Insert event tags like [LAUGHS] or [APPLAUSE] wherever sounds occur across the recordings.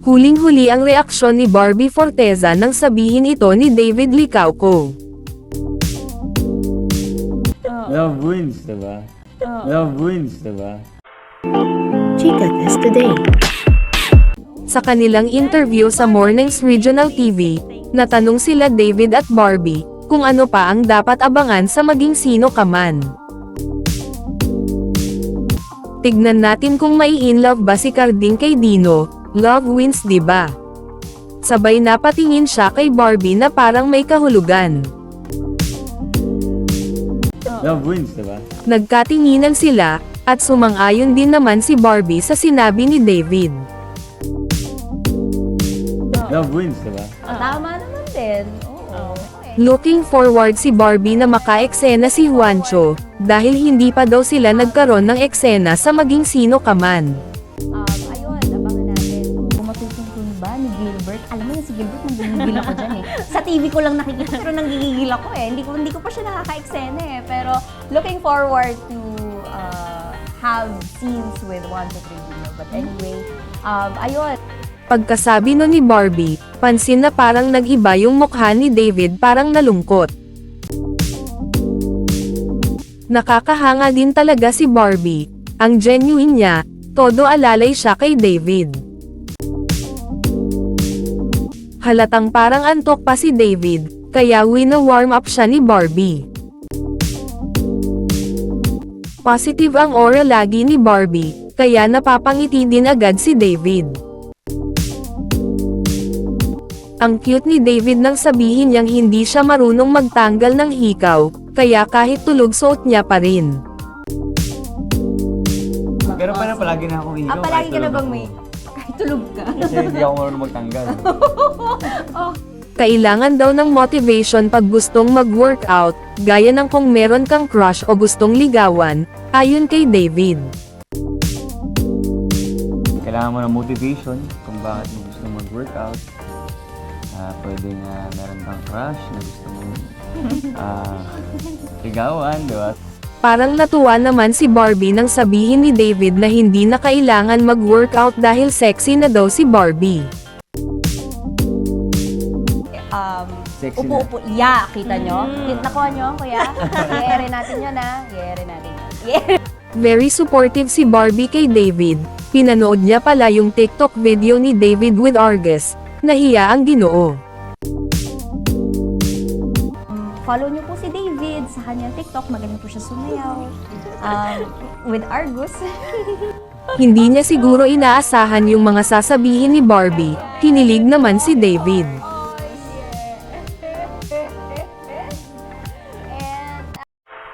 Huling-huli ang reaksyon ni Barbie Forteza nang sabihin ito ni David Licauco. Love wins, diba? Love wins, diba? Chica Test Today. Sa kanilang interview sa Mornings Regional TV, natanong sila David at Barbie, kung ano pa ang dapat abangan sa maging sino ka man. Tignan natin kung may in love ba si Carding kay Dino, love wins 'di ba? Sabay napatingin siya kay Barbie na parang may kahulugan. Love wins, diba? Nagkatinginan sila, at sumang-ayon din naman si Barbie sa sinabi ni David. Love wins, diba? Tama naman din. Oo. Looking forward si Barbie na maka-eksena si Juancho, dahil hindi pa daw sila nagkaroon ng eksena sa maging sino ka man. Ni Gilbert? Alam mo yun, si Gilbert, nanggigigil ako dyan eh. Sa TV ko lang nakikita, pero nanggigigil ako eh. Hindi ko, hindi ko pa siya nakaka-eksena eh. Pero looking forward to uh, have scenes with 1 to 3 Dino. But anyway, um, ayun. Pagkasabi no ni Barbie, pansin na parang nag-iba yung mukha ni David parang nalungkot. Nakakahanga din talaga si Barbie. Ang genuine niya, todo alalay siya kay David. Halatang parang antok pa si David, kaya wina-warm up siya ni Barbie. Positive ang aura lagi ni Barbie, kaya napapangiti din agad si David. Ang cute ni David nang sabihin niyang hindi siya marunong magtanggal ng hikaw, kaya kahit tulog suot niya pa rin. Pero parang palagi na akong ihigaw. Ah, palagi ka na bang may... Tulog ka. Kasi hindi ako marunong magtanggal. [LAUGHS] Kailangan daw ng motivation pag gustong mag-workout, gaya ng kung meron kang crush o gustong ligawan, ayon kay David. Kailangan mo ng motivation kung bakit mo gusto mag-workout. Ah, pwedeng ah, meron kang crush na gusto mong ah, [LAUGHS] ligawan, di ba? Parang natuwa naman si Barbie nang sabihin ni David na hindi na kailangan mag-workout dahil sexy na daw si Barbie. Um, Sexy upo-upo. Yeah, kita nyo? Mm. Nakuha nyo, kuya? [LAUGHS] I-ere natin yun ha. I-ere natin yun. Yeah. Very supportive si Barbie kay David. Pinanood niya pala yung TikTok video ni David with Argus. Nahiya ang ginoo. Follow nyo po si David sa kanyang TikTok. Magaling po siya sumayaw. Um, with Argus. [LAUGHS] Hindi niya siguro inaasahan yung mga sasabihin ni Barbie. Kinilig naman si David.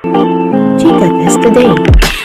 And Chica Test Today.